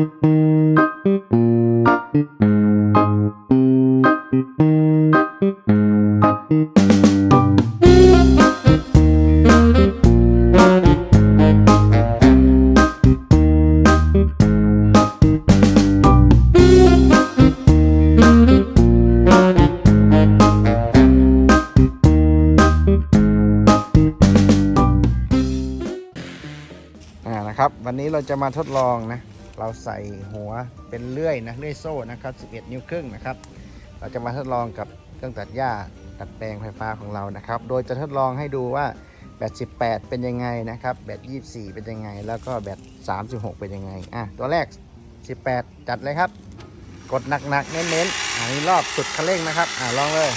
อ่านะครับ วันนี้เราจะมาทดลองนะ เราใส่หัวเป็นเลื่อยนะเลื่อยโซ่นะครับ 11 นิ้วครึ่งนะครับ เราจะมาทดลองกับเครื่องตัดหญ้าตัดแปลงไฟฟ้าของเรานะครับ โดยจะทดลองให้ดูว่าแบต18 เป็นยังไงนะครับ แบต24 เป็นยังไง แล้วก็แบต36 เป็นยังไง อะ ตัวแรก 18 จัดเลยครับ กดหนักๆ เน้นๆ อันนี้รอบสุดคันเร่งนะครับ อ่าลองเลย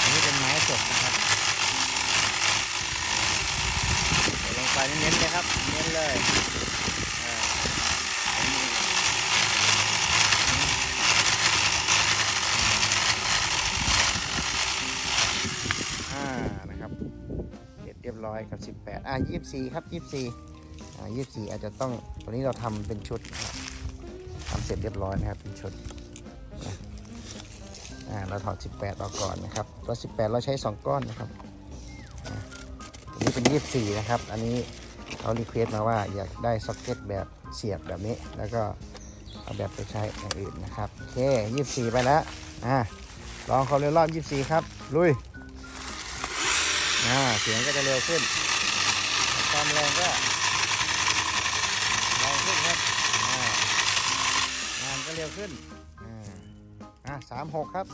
อันนี้เป็นไม้สดนะครับ ใส่ลงไปเน้นเลยครับ เน้นเลยอ่าอ่านะครับเสร็จเรียบร้อยกับ 18 อ่า24 ครับ 24 อ่า 24 อาจจะต้องตัวนี้เราทำเป็นชุดนะครับทำเสร็จเรียบร้อยนะครับ เป็นชุดอ่า เราถอด 18ออกก่อนนะครับตัว18 เราใช้ 2 ก้อนนะครับ อันนี้เป็น 24 นะครับ อันนี้ เขารีเควสมาว่าอยากได้ซ็อกเก็ตแบบเสียบแบบนี้ แล้วก็เอาแบบไปใช้อย่างอื่นนะครับโอเค24 ไปแล้วอ่าลองความเร็วรอบ 24 ครับ ลุยอ่าเสียงก็จะเร็วขึ้นความแรงก็แรงขึ้นครับงานก็เร็วขึ้นอ่าอ่า36ครับ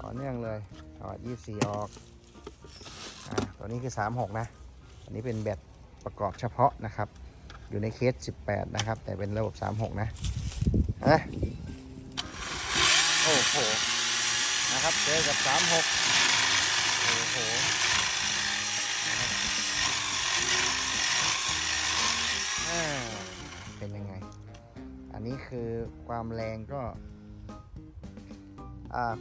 ต่อเนื่องเลยถอด24ออกอ่าตัวนี้คือ36นะ อันนี้เป็นแบต ประกอบเฉพาะนะครับ อยู่ในเคส 18 นะครับ แต่เป็นระบบ 36 นะอะโอ้โห นะครับเจอกับ 36 โอ้โหนะเป็นยังไง อันนี้คือความแรงก็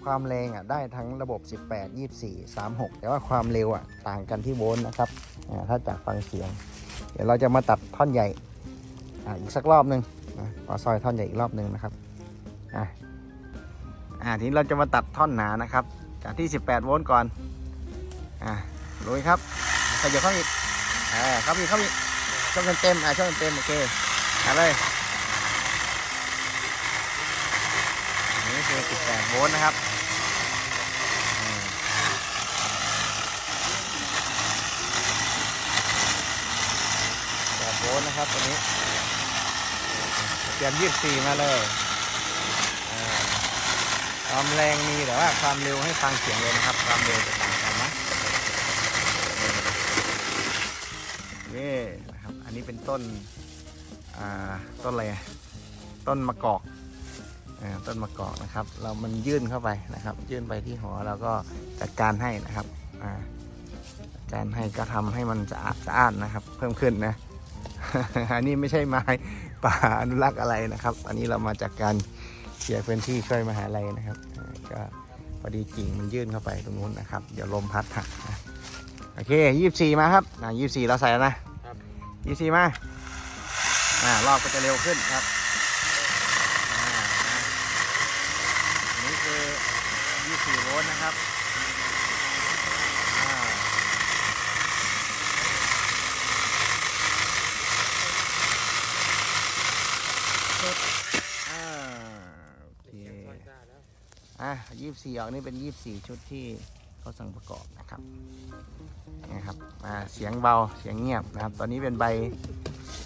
ความแรงอะได้ทั้งระบบ 18 24 36 แต่ว่าความเร็วอะต่างกันที่โวลต์นะครับอ่าถ้าจากฟังเสียง เดี๋ยวเราจะมาตัดท่อนใหญ่ออีกสักรอบหนึ่งขอซอยท่อนใหญ่อีกรอบหนึ่งนะครับอ่าอ่าทีนี้เราจะมาตัดท่อนหนานะครับ จากที่ 18 โวลต์ก่อนอ่าลุยครับขยับเข้าอีกอ่าเข้าอีกเข้าอีกช่องเต็มอ่าช่องเต็มโอเคมาเลย อันนี้คือ 18 โวลต์นะครับ8โวลต์นะครับตัวนี้เตรียม24 มาเลยความแรงมีแต่ว่าความเร็วให้ฟังเสียงเลยนะครับ ความเร็วจะต่างกันนะนี่นะครับ อันนี้เป็นต้นอ่าต้นอะไรต้นมะกอก ต้นมะกอกนะครับ เรามันยื่นเข้าไปนะครับ ยื่นไปที่หัวแล้วก็จัดการให้นะครับจัดการให้ก็ทำให้มันสะอาดสะอาดนะครับ เพิ่มขึ้นนะอันนี้ไม่ใช่ไม้ป่าอนุรักษ์อะไรนะครับ อันนี้เรามาจากการเคลียร์พื้นที่ช่วยมหาลัยนะครับก็พอดีกิ่งมันยื่นเข้าไปตรงนู้นนะครับ เดี๋ยวลมพัดหักนะโอเคยี่สิบสี่มาครับอ่ายี่สิบสี่เราใส่แล้วนะครับยี่สิบสี่มาอ่ารอบก็จะเร็วขึ้นครับ อ่านะอั นี้คือ 24 โวลต์นะครับอ่าอ่าโอเคอะ24ออกนี่เป็น24ชุดที่เขาสั่งประกอบนะครับนะครับอ่าเสียงเบาเสียงเงียบนะครับ ตอนนี้เป็นใบ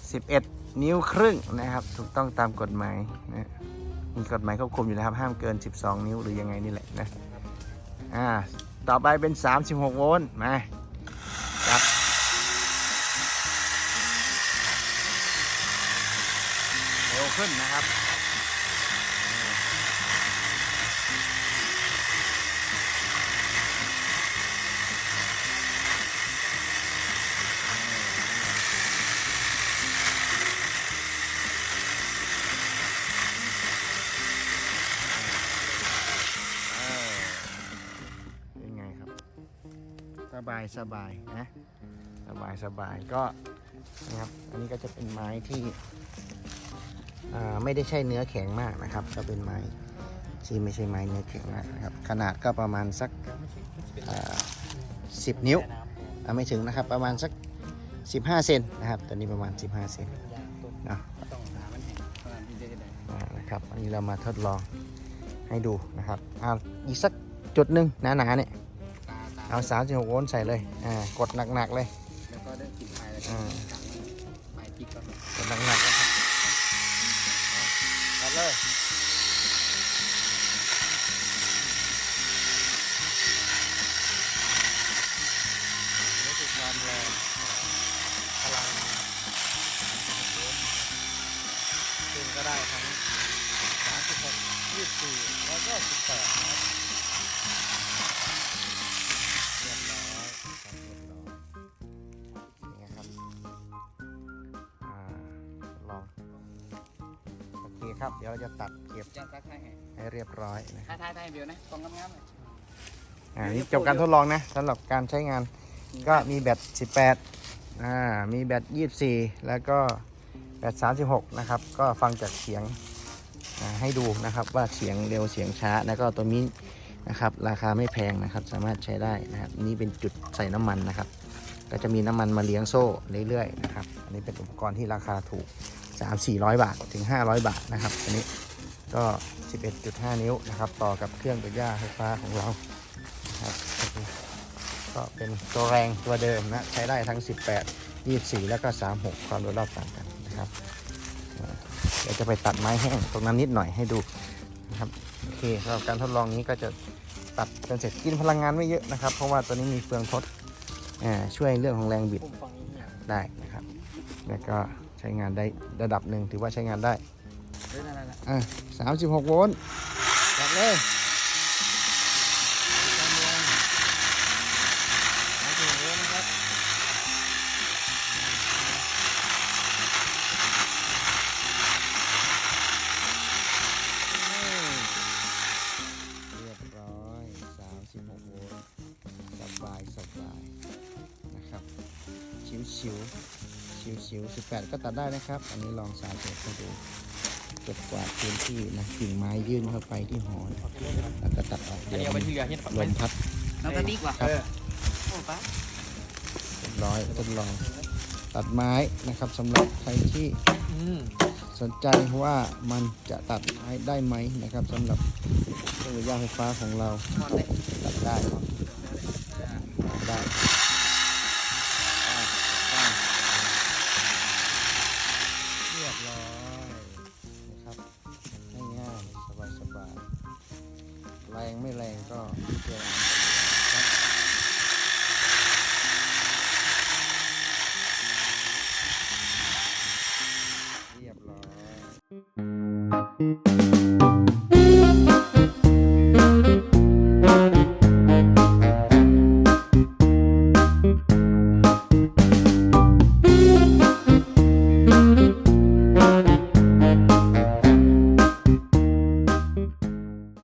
11นิ้วครึ่งนะครับ ถูกต้องตามกฎหมายนะ มีกฎหมายควบคุมอยู่นะครับ ห้ามเกิน 12 นิ้วหรือยังไงนี่แหละนะ อ่า ต่อไปเป็น 36 โวลต์ มาจับเร็วขึ้นนะครับ สบายสบายนะสบายสบายก็นะครับอันนี้ก็จะเป็นไม้ที่อ่าไม่ได้ใช่เนื้อแข็งมากนะครับ ก็เป็นไม้ที่ไม่ใช่ไม้เนื้อแข็งมากนะครับ ขนาดก็ประมาณสักสิบนิ้วอ่าไม่ถึงนะครับประมาณสัก 15 เซนนะครับตัวนี้ประมาณ 15 เซนเนาะต้องหามันนะครับอันนี้เรามาทดลองให้ดูนะครับอ่าอีกสักจุดหนึ่งหนาๆเนี่ย ตาตาเอา36โวลต์ใส่เลย อ่า กดหนักๆเลย แล้วก็ได้กลิ่นไฟแล้วก็อ่ากังไฟพริกก็กดหนักๆนะครับตัดเลยรู้สึกความแรงพลังซึ่งก็ได้ทั้ง36 24 แล้วก็ 18 คครับ เดี๋ยวเราจะตัดเก็บจะซักให้ให้เรียบร้อยนะคถ้ารับท้ายท้ายเบลนะกองงามๆเลยอ่านี่จบการทดลองนะสำหรับการใช้งานก็มีแบต 18 อ่า มีแบต 24 แล้วก็แบต 36 นะครับ ก็ฟังจากเสียงอ่าให้ดูนะครับว่าเสียงเร็วเสียงช้า แล้วก็ตัวนี้นะครับราคาไม่แพงนะครับ สามารถใช้ได้นะครับ นี่เป็นจุดใส่น้ำมันนะครับ ก็จะมีน้ำมันมาเลี้ยงโซ่เรื่อยๆนะครับ อันนี้เป็นอุปกรณ์ที่ราคาถูก 3-400บาทถึง500บาทนะครับอันนี้ก็11.5นิ้วนะครับ ต่อกับเครื่องตัดหญ้าไฟฟ้าของเรานะครับก็เป็นตัวแรงตัวเดิมนะใช้ได้ทั้ง 18 24 แล้วก็ 36 ความเร็วรอบต่างกันนะครับเดี๋ยวจะไปตัดไม้แห้งตรงนั้นนิดหน่อยให้ดูนะครับโอเคสำหรับการทดลองนี้ก็จะตัดจนเสร็จกินพลังงานไม่เยอะนะครับ เพราะว่าตัวนี้มีเฟืองทดอ่าช่วยเรื่องของแรงบิดได้นะครับ แล้วก็ ใช้งานได้ระดับหนึ่งถือว่าใช้งานได้เฮ้ยนั่นแหละอะสามสิบหกโวลต์จัดเลย 18 ก็ตัดได้นะครับ อันนี้ลองสาธิตให้ดูเก็บกวาดพื้นที่นะกิ่งไม้ยื่นเข้าไปที่หอนแล้วก็ตัดออกเดี๋ยวมันลมพัดแล้วก็ดีกว่าครับเรียบร้อยทดลองตัดไม้นะครับสำหรับใครที่สนใจว่ามันจะตัดไม้ได้ไหมนะครับสำหรับเครื่องย่าไฟฟ้าของเราตัดได้ รงไม่แรงก็เพียงครับ